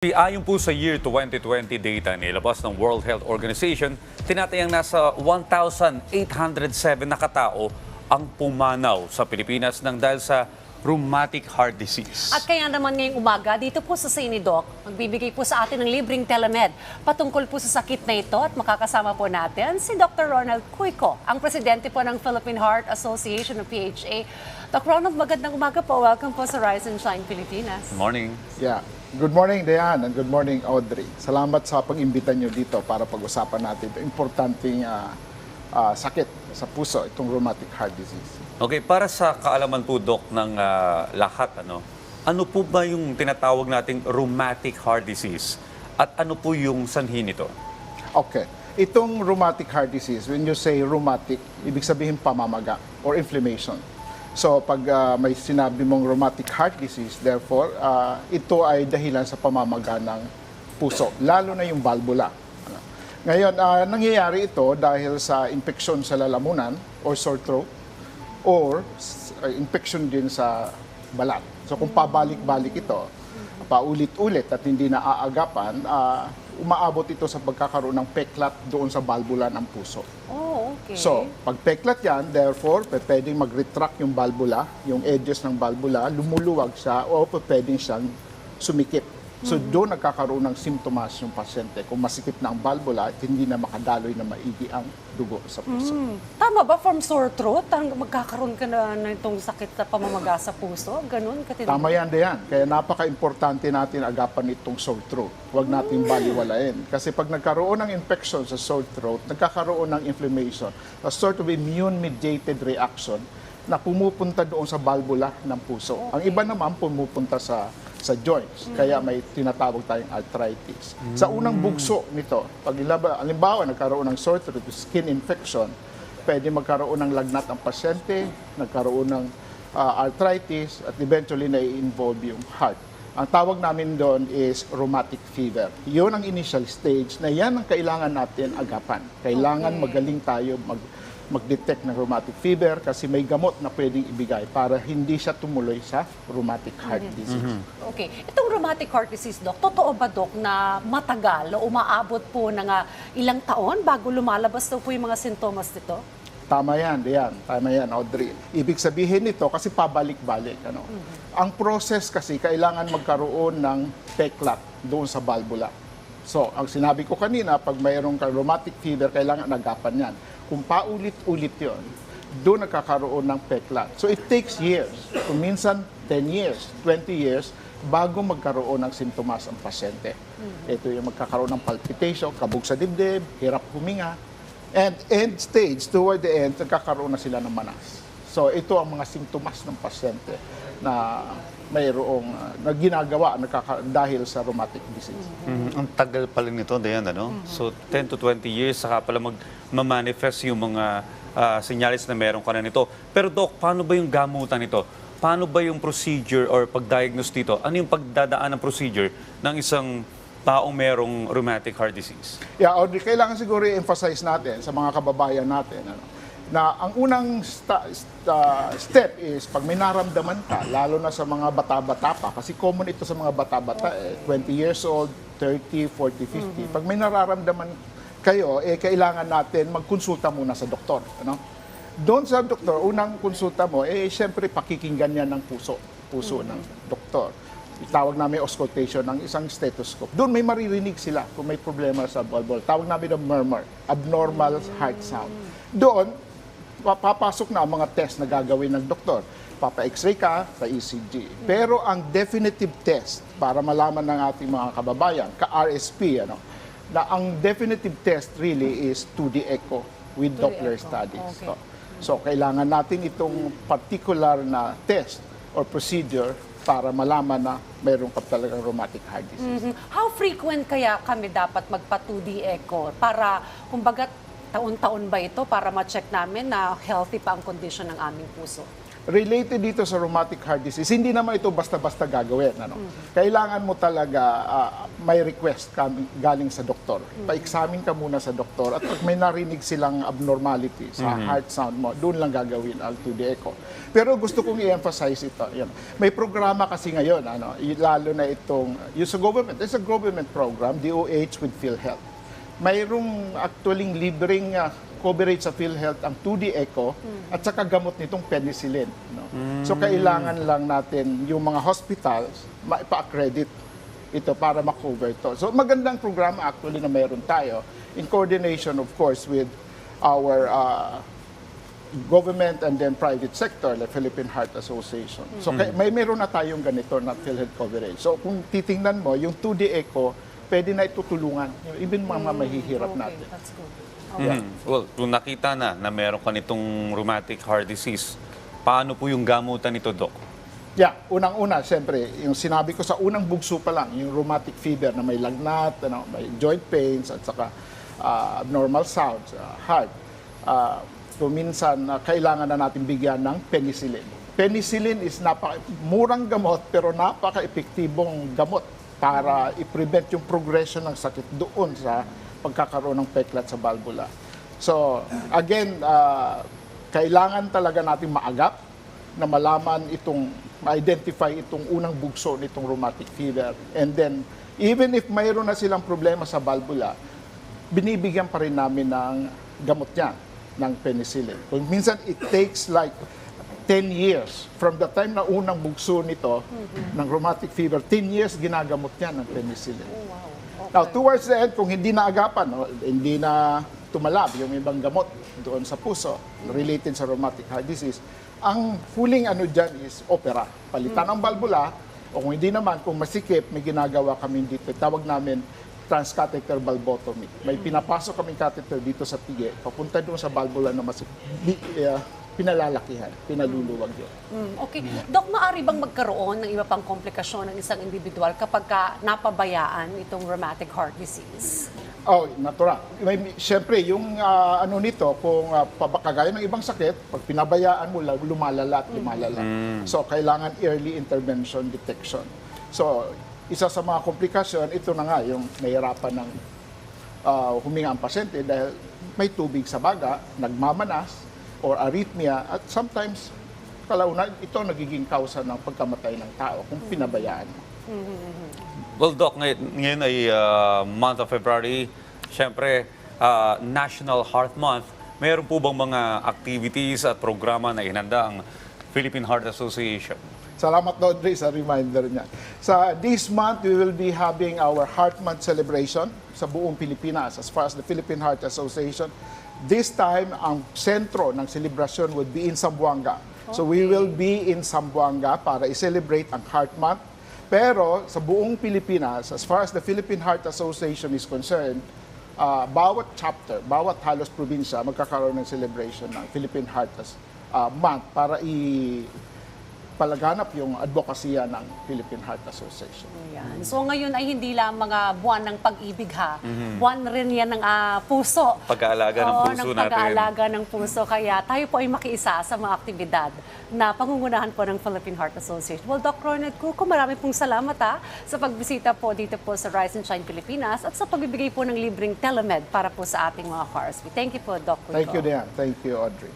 Ayon po sa year 2020 data nilabas ng World Health Organization, tinatayang nasa 1,807 na katao ang pumanaw sa Pilipinas ng dahil sa rheumatic heart disease. At kaya naman ngayong umaga, dito po sa Sinidoc, magbibigay po sa atin ng libreng telemed patungkol po sa sakit na ito at makakasama po natin si Dr. Ronald Cuico, ang presidente po ng Philippine Heart Association of PHA. Dr. Ronald, magandang umaga po. Welcome po sa Rise and Shine Pilipinas. Good morning. Yeah. Good morning, Diane, and good morning, Audrey. Salamat sa pag-imbita nyo dito para pag-usapan natin ito importanteng ah, ah, sakit sa puso, itong rheumatic heart disease. Okay, para sa kaalaman po, Doc, ng ah, lahat, ano, ano po ba yung tinatawag nating rheumatic heart disease? At ano po yung sanhi nito? Okay. Itong rheumatic heart disease, when you say rheumatic, ibig sabihin pamamaga or inflammation. So pag ah, may sinabi mong rheumatic heart disease, therefore, ah, ito ay dahilan sa pamamaga ng puso, lalo na yung valvula. Ngayon, ah, nangyayari ito dahil sa infeksyon sa lalamunan or sore throat or uh, infection din sa balat. So kung pabalik-balik ito, paulit-ulit at hindi naaagapan, ah, umaabot ito sa pagkakaroon ng peklat doon sa valvula ng puso. Oh, okay. So, pag peklat yan, therefore, pwedeng mag-retract yung valvula, yung edges ng valvula, lumuluwag siya o pwedeng siyang sumikip. So, doon nagkakaroon ng simptomas yung pasyente. Kung masikip na ang valvula at hindi na makadaloy na maigi ang dugo sa puso. Hmm. Tama ba from sore throat? Ang magkakaroon ka na ng itong sakit na pamamaga sa puso? Ganun? Katindi? Tama yan, Dayan. Kaya napaka-importante natin agapan itong sore throat. Huwag natin baliwalain. Kasi pag nagkaroon ng infection sa sore throat, nagkakaroon ng inflammation, a sort of immune-mediated reaction na pumupunta doon sa valvula ng puso. Ang iba naman pumupunta sa sa joints. Kaya may tinatawag tayong arthritis. Sa unang bugso nito, pag ilaba, halimbawa nagkaroon ng sore throat, skin infection, pwede magkaroon ng lagnat ang pasyente, nagkaroon ng uh, arthritis, at eventually na-involve yung heart. Ang tawag namin doon is rheumatic fever. Yun ang initial stage na yan ang kailangan natin agapan. Kailangan Okay. magaling tayo mag mag-detect ng rheumatic fever kasi may gamot na pwedeng ibigay para hindi siya tumuloy sa rheumatic heart disease. Okay. Itong rheumatic heart disease, Dok, totoo ba, Dok, na matagal o umaabot po ng ah, ilang taon bago lumalabas daw po yung mga sintomas nito? Tama yan, yan. Tama yan, Audrey. Ibig sabihin nito, kasi pabalik-balik. Ano? Ang process kasi, kailangan magkaroon ng peklat doon sa valvula. So, ang sinabi ko kanina, pag mayroong kang rheumatic fever, kailangan agapan yan. Kung paulit-ulit yon, doon nagkakaroon ng peklat. So, it takes years. Kung minsan, 10 years, 20 years, bago magkaroon ng sintomas ang pasyente. Ito yung magkakaroon ng palpitation, kabog sa dibdib, hirap huminga, And end stage, toward the end, nagkakaroon na sila ng manas. So ito ang mga simptomas ng pasyente na mayroong uh, na ginagawa nagkaka- dahil sa rheumatic disease. Mhm. Ang tagal pala nito, Dayan, ano? So, 10 to 20 years, saka pala mag-manifest yung mga ah, senyales na meron ka na nito. Pero, Doc, paano ba yung gamutan nito? Paano ba yung procedure or pag-diagnose dito? Ano yung pagdadaan ng procedure ng isang taong merong rheumatic heart disease? Yeah, Audrey, kailangan siguro i-emphasize natin sa mga kababayan natin ano, na ang unang sta- sta- step is pag may naramdaman ka, lalo na sa mga bata-bata pa, kasi common ito sa mga bata-bata, eh, 20 years old, 30, 40, 50. Pag may nararamdaman kayo, eh, kailangan natin magkonsulta muna sa doktor. Ano? Doon sa doktor, unang konsulta mo, eh, siyempre pakikinggan yan ng puso, puso ng doktor tawag namin auscultation ng isang stethoscope. Doon may maririnig sila kung may problema sa valve. Tawag namin ng murmur, abnormal heart sound. Doon, papasok na ang mga test na gagawin ng doktor. Papa-x-ray ka sa ECG. Pero ang definitive test para malaman ng ating mga kababayan, ka-RSP, ano, na ang definitive test really is 2D echo with 2D Doppler echo, studies. okay. So, so, kailangan natin itong particular na test or procedure para malaman na mayroon ka talagang rheumatic heart disease. Mhm. How frequent kaya kami dapat magpa-2D echo para, kumbaga, taon-taon ba ito para ma-check namin na healthy pa ang condition ng aming puso? Related dito sa rheumatic heart disease, hindi naman ito basta-basta gagawin. Ano? Kailangan mo talaga ah, may request kami, galing sa doktor. Pa-examine ka muna sa doktor at pag may narinig silang abnormality sa heart sound mo, doon lang gagawin ang 2D echo. Pero gusto kong i-emphasize ito. Yan. May programa kasi ngayon, ano, lalo na itong, yung sa government, there's a government program, DOH with PhilHealth. Mayroong actually libreng ah, coverage sa PhilHealth ang 2D echo at saka gamot nitong penicillin. No? So kailangan lang natin yung mga hospitals maipa-accredit ito para ma-cover to. So magandang programa actually na meron tayo in coordination of course with our uh, government and then private sector, like Philippine Heart Association. So kay, may meron na tayong ganito na PhilHealth coverage. So kung titingnan mo, yung 2D echo, pwede na itutulungan. Even mga mahihirap Okay, natin. that's good. Mhm. Well, kung nakita na na meron ka nitong rheumatic heart disease, paano po yung gamutan nito, Doc? Yeah, unang-una, siyempre, yung sinabi ko sa unang bugso pa lang, yung rheumatic fever na may lagnat, ano, may joint pains, at saka ah, abnormal sounds, ah, heart. Uh, so minsan, ah, kailangan na natin bigyan ng penicillin. Penicillin is napaka murang gamot pero napaka-epektibong gamot para i-prevent yung progression ng sakit doon sa pagkakaroon ng peklat sa valvula. So, again, ah, kailangan talaga natin maagap na malaman itong, ma-identify itong unang bugso nitong rheumatic fever. And then, even if mayroon na silang problema sa valvula, binibigyan pa rin namin ng gamot niya, ng penicillin. Kung minsan, it takes like 10 years from the time na unang bugso nito ng rheumatic fever, 10 years ginagamot niya ng penicillin. Now, towards the end, kung hindi naagapan, no, hindi na tumalab yung ibang gamot doon sa puso related sa rheumatic heart disease, ang huling ano dyan is opera. Palitan ang valvula, o kung hindi naman, kung masikip, may ginagawa kami dito. Tawag namin transcatheter valvotomy. May pinapasok kaming catheter dito sa pigi, papunta doon sa valvula na mas bi- eh, pinalalakihan, pinaluluwag yun. Mm, okay. Dok, maaari bang magkaroon ng iba pang komplikasyon ng isang individual kapag ka napabayaan itong rheumatic heart disease? Oh, natural. May, siyempre, yung ah, ano nito, kung uh, kagaya ng ibang sakit, pag pinabayaan mo, lumalala at lumalala. So, kailangan early intervention detection. So, isa sa mga komplikasyon, ito na nga, yung nahirapan ng ah, huminga ang pasyente dahil may tubig sa baga, nagmamanas, or arrhythmia, at sometimes, kalaunan, ito nagiging kausa ng pagkamatay ng tao kung pinabayaan. Well, Doc, ngay- ngayon ay uh, month of February. Siyempre, uh, National Heart Month. Meron po bang mga activities at programa na inanda ang Philippine Heart Association? Salamat, Dodre, sa reminder niya. Sa this month, we will be having our Heart Month celebration sa buong Pilipinas as far as the Philippine Heart Association. This time, ang sentro ng celebration would be in Zamboanga. So we will be in Zamboanga para i-celebrate ang Heart Month. Pero sa buong Pilipinas, as far as the Philippine Heart Association is concerned, ah, bawat chapter, bawat halos probinsya, magkakaroon ng celebration ng Philippine Heart ah, Month para i palaganap yung advokasya ng Philippine Heart Association. Ayan. So ngayon ay hindi lang mga buwan ng pag-ibig ha. Buwan rin yan ng ah, puso. Pag-aalaga ng puso ng natin. pag-aalaga ng puso. Kaya tayo po ay makiisa sa mga aktibidad na pangungunahan po ng Philippine Heart Association. Well, Doc Ronald Cuco, marami pong salamat ha sa pagbisita po dito po sa Rise and Shine Pilipinas at sa pagbibigay po ng libreng telemed para po sa ating mga cars. Thank you po, Doc Cuco. Thank you, Diane. Thank you, Audrey.